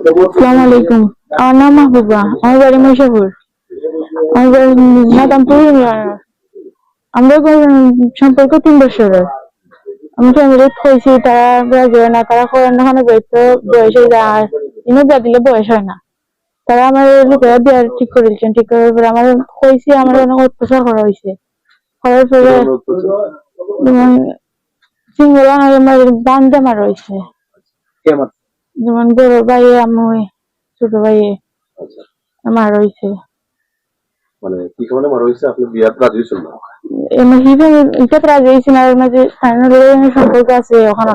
আসসালামু আলাইকুম আমার নাম মাহবুবা আমার বাড়ি মহিষাপুর আমার বাড়ি নাদামপুর আমরা সম্পর্ক তিন বছরের আমি ফ্যামিলি হয়েছি তারা হয় না তারা করেন না কোনো বয়স বয়স হয়ে যায় ইনো বিয়া দিলে বয়স হয় না তারা আমার লোকেরা বিয়ার ঠিক করে দিচ্ছেন ঠিক করার পরে আমার হয়েছে আমার অনেক অত্যাচার করা হয়েছে করার পরে সিঙ্গেল আমার বান্ধে যেমন বড় ভাই আমি ছোট ভাই আচ্ছা আমার রয়েছে মানে কি কারণে মারা হয়েছে আপনি বিয়ার রাজি হয়েছেন না এমনি হিবে এটা প্রায় দিয়েছি না এর মাঝে স্থানীয় সম্পর্ক আছে ওখানে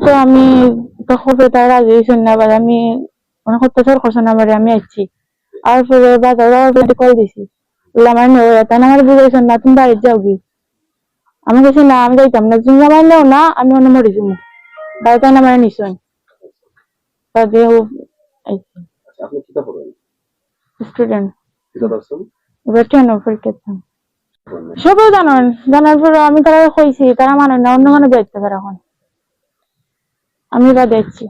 তো আমি তখন তার রাজি হয়েছেন না আমি অনেক অত্যাচার করছেন আমার আমি আসছি আর পরে বাজার কল দিছি আমার বুঝাইছেন না তুমি বাড়িতে যাও কি আমি বলছি না আমি যাইতাম না তুমি আমার নেও না আমি অন্য মরে যাব বাড়িতে নিশ্চয়। স্টুডেন্ট জানান জানার পরে আমি তারা কইছি তারা মানে না অন্য মানে দেখতে পারে এখন আমি বা দেখছি।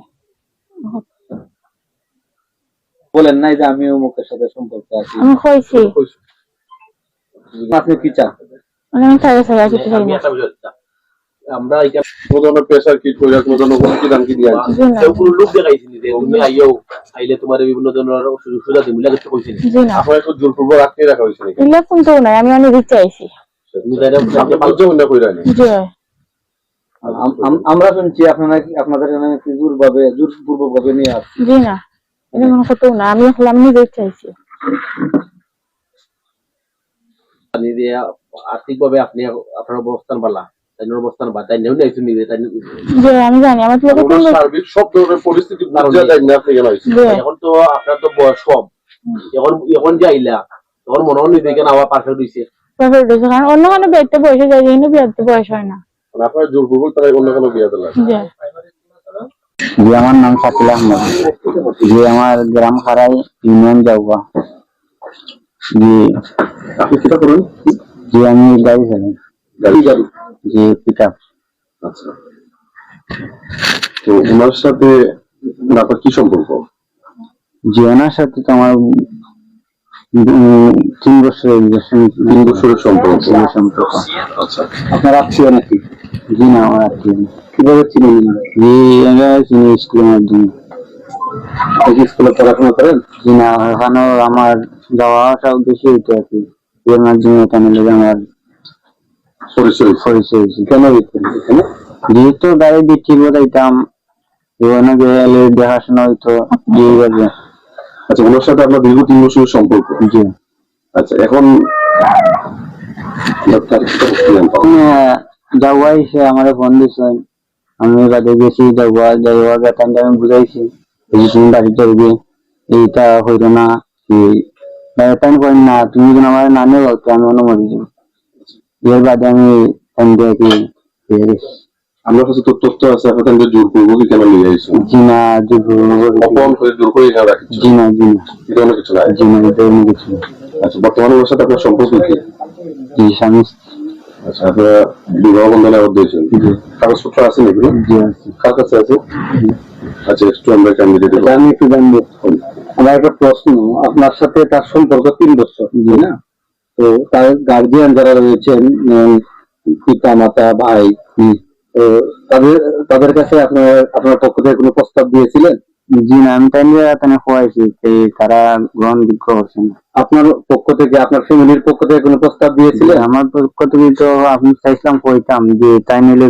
বলেন নাই যে আমি অমুকের সাথে সম্পর্ক আছি। আমি কইছি আপনি কি চান মানে আমি কিছু না। আমরা এটা প্রেসার কইরা কোনো দিয়ে লোক দেখাইছি যে তুমি আইও আইলে তোমার বিভিন্ন ধরনের সুযোগ সুবিধা দিমু লাগে আপনার একটু রাখা হয়েছে নাকি? তো নাই আমি অনেক দিতে আইছি তুমি তাই আপনি বাধ্য হন না কইরা নি? জি। আম- আম- আমরা শুনছি আপনারা আপনাদের এখানে কি জোরভাবে জোরপূর্বক ভাবে নিয়ে আসছে জি না এটা মনে করতে না আমি এখন আমি নিজে চাইছি। দিয়ে আর্থিকভাবে আপনি আপনার অবস্থান বালা অবস্থান বা তাই নেও নিজে তাই আমি জানি আমার সার্বিক সব ধরনের পরিস্থিতি বুঝা যায় না আপনি কেন হয়েছে জি এখন তো আপনার তো বয়স কম। এখন এখন যে আইলা তখন মনে হয় নিজেকে আবার পারফেক্ট হইছে প্রফেট হয়েছে কারণ অন্য কোনো বেডতে বয়সে যায় কিন্তু বিয়াতে বয়স হয় না। আপনার জোরপূর্বক তারা অন্য কোনো জি আমার নাম শাকিল আহমদ। জি আমার গ্রাম খারাই ইউনিয়ন যাওয়া জি আপনি কিতা করেন জি আমি গাড়ি চালাই। গাড়ি গাড়ি। জি পিক আপ আচ্ছা। তো ওনার সাথে আপনার কি সম্পর্ক? জি ওনার সাথে তো আমার তিন বছরের তিন বছরের সম্পর্ক। সম্পর্ক। আচ্ছা। আপনার আত্মীয় নাকি? জি না আমার আত্মীয়। কীভাবে চিনেন জি আমরা চিনি স্কুলের মাধ্যমে। স্কুলে পড়াশোনা করেন? জি না আমার যাওয়া আসা উদ্দেশ্যে আর কি। এর মাধ্যমে এখানে লেগে আমার পরিচয়। পরিচয় হয়েছে। কেন দিচ্ছেন এখানে? যেহেতু গাড়ি গেলে দেখাশোনা হইতো আচ্ছা ওনার সাথে আপনার দীর্ঘ তিন বছরের সম্পর্ক। জি। আচ্ছা এখন যাওয়া আমার ফোন আমি বাদে গেছি যাওয়া যাওয়া গেতাম আমি বুঝাইছি। তুমি বাড়িতে এইটা হইতো না কি তাই করেন না তুমি যখন আমার নানে বলতো আমি অন্য মরে যাব এর বাদে আমি ফোন দিয়ে কি পেয়ে গেছি কাছে তো তথ্য আছে আপনার যে জোর করব কি কেন নিয়ে আইসেন জি না যে অপমান করে জোর করে এখানে রাখছি? জি না জি না। এটা অনেক কিছু নাই জি না এটা অন্য কিছু আচ্ছা বর্তমানে ওনার সাথে আপনার সম্পর্ক কি? জি স্বামী আচ্ছা আপনারা বিবাহ বন্ধনে আবদ্ধ হয়েছেন? কাগজপত্র আছে নাকি? জি আছে। কার কাছে আছে? আচ্ছা একটু আমরা ক্যান্ডিডেট আমি একটু জানব। আমার একটা প্রশ্ন আপনার সাথে তার সম্পর্ক তিন বছর না? তো তার গার্জিয়ান যারা রয়েছেন পিতা মাতা ভাই তো তাদের তাদের কাছে আপনার আপনার পক্ষ থেকে কোনো প্রস্তাব দিয়েছিলেন? জি না আমি তাই নিয়ে এখানে খোয়াইছি তারা গ্রহণযোগ্য হচ্ছে না আপনার পক্ষ থেকে আপনার ফ্যামিলির পক্ষ থেকে কোনো প্রস্তাব দিয়েছিলেন? আমার পক্ষ থেকে তো আপনি চাইছিলাম কইতাম যে তাই নিলে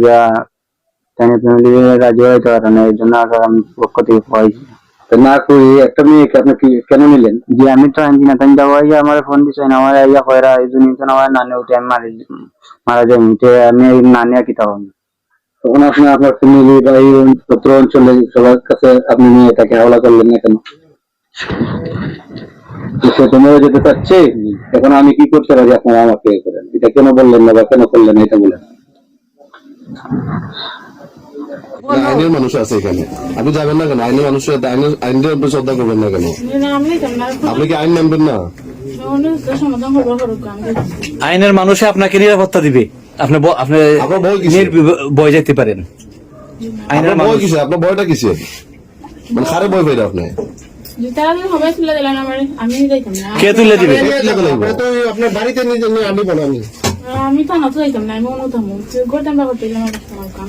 তাই ফ্যামিলি রাজি হইতে পারে না এই জন্য আমি পক্ষ থেকে খোয়াইছি। না করে একটা মেয়েকে আপনি কেন নিলেন? যে আমি তো আনছি না তাই যাওয়া ইয়ে আমার ফোন দিছে না আমার ইয়া কয়রা এই জন্য তো আমার নানি উঠে আমি মারি মারা যাই তো আমি নানি আর কি তখন তখন আপনি আপনার ফ্যামিলি বা এই পত্র অঞ্চলে সবার কাছে আপনি মেয়েটাকে হাওলা করলেন না কেন? সে তো যেতে চাচ্ছে? এখন আমি কি করতে পারি আপনারা আমাকে করেন? এটা কেন বললেন না বা কেন করলেন এটা বলেন। আইনের মানুষ আছে এখানে। আপনি যাবেন না কেন? আইনের মানুষ আইনের আইনের উপর শ্রদ্ধা করবেন না কেন? আপনি কি আইন নামবেন না? আইনের মানুষে আপনাকে নিরাপত্তা দিবে। আপনি আপনি যেতে পারেন। কিসে আপনার বয়টা কিসে মানে খারে আপনি? না। কে তুলে দিবে? আপনার বাড়িতে নিজে নিয়ে আনিব না আমি। আমি তো নতো যাইতাম না আমি অনুতাম গোটাম বা করতে আমার কাম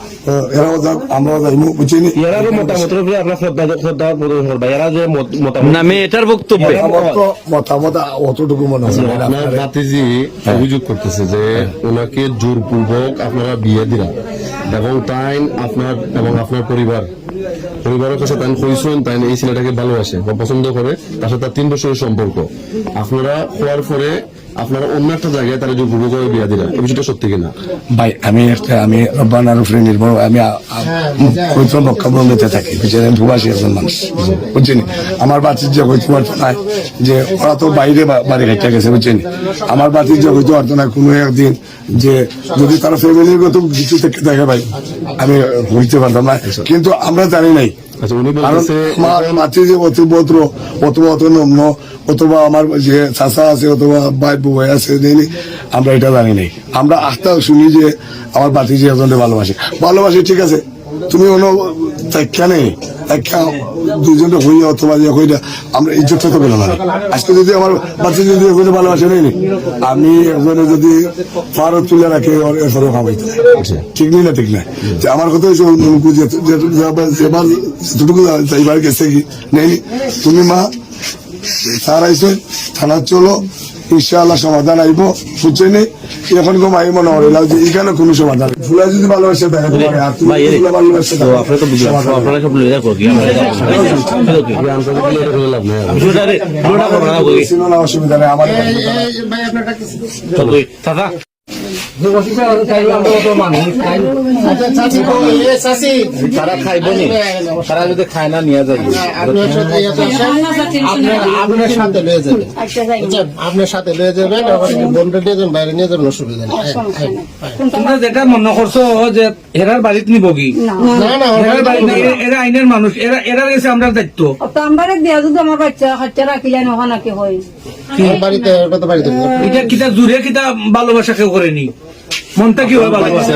এরাও যাক আমরাও যাইমু বুঝিনি এরারও মতামতের উপরে আপনার শ্রদ্ধা শ্রদ্ধা প্রদর্শন করবা এরা যে মতামত না মেয়েটার বক্তব্য। মতামত অতটুকু মনে হয় না। আপনার ভাতিজি অভিযোগ করতেছে যে ওনাকে জোরপূর্বক আপনারা বিয়ে দিলা এবং তাই আপনার এবং আপনার পরিবার। পরিবারের কাছে তাই কইছেন তাই এই ছেলেটাকে ভালোবাসে বা পছন্দ করে। তার সাথে তার তিন বছরের সম্পর্ক। আপনারা হওয়ার পরে আপনারা অন্য একটা জায়গায় তারা জোরপূর্বক বিয়ে দিলা এই বিষয়টা সত্যি কিনা? ভাই, আমি একটা আমি রব্বানার উপরে নির্ভর আমি পবিত্র বক্ষাবন্ধতে থাকি প্রবাসী একজন মানুষ, বুঝছেন? আমার বাতির যে হইতে পারতো না যে ওরা তো বাইরে বাড়ি খাইতে গেছে, বুঝছেন? আমার বাতির যে হইতে কোনো একদিন যে যদি তারা ফ্যামিলির গত কিছু থেকে থাকে ভাই, আমি হইতে পারতাম না। কিন্তু আমরা জানি নাই আচ্ছা অতি নম্ন অথবা আমার যে আমরা এটা জানি নাই। আমরা আস্থা শুনি যে আমার বাতি যে ভালোবাসে। ভালোবাসে, ঠিক আছে। তুমি কোনো ব্যাখ্যা নেই ব্যাখ্যা দুজনে হইয়া অথবা যে হইয়া আমরা ইজ্জত তো পেলাম না আজকে যদি আমার বাচ্চা যদি একজনে ভালোবাসে নেই আমি একজনে যদি ফারো তুলে রাখে এরপরে খাওয়াইতে ঠিক নেই না ঠিক না যে আমার কথা হচ্ছে যে- যেবার যেটুকু যাইবার গেছে কি? নেই। তুমি মা স্যার আইসে থানা চলো। ইনশাআল্লাহ সমাধান আইব বুঝছে নি? এখন তো মাই মনে হরিলা যে এখানে কোনো সমাধান। ফুলা যদি ভালোবাসে দেখা তোমার আর তুমি ফুলা ভালোবাসে তো আপনারা আপনারা সব কি অসুবিধা নেই আমার তারা যদি খায় না নিয়ে যাবে আপনার সাথে লয়ে যাবেন বাইরে নিয়ে যাবেন অসুবিধা নেই। তোমরা যেটা মনে করছ যে এরার বাড়িতে নিব কি এরা- আইনের মানুষ এরা এরা গেছে আমরা দায়িত্ব যদি আমার বাচ্চা বাচ্চা রাখিলে নহা নাকি হয় বাড়িতে বাড়িতে এটা কিতা জুড়ে কিতা ভালোবাসা কেউ করেনি মনটা কি হয় ভালোবাসা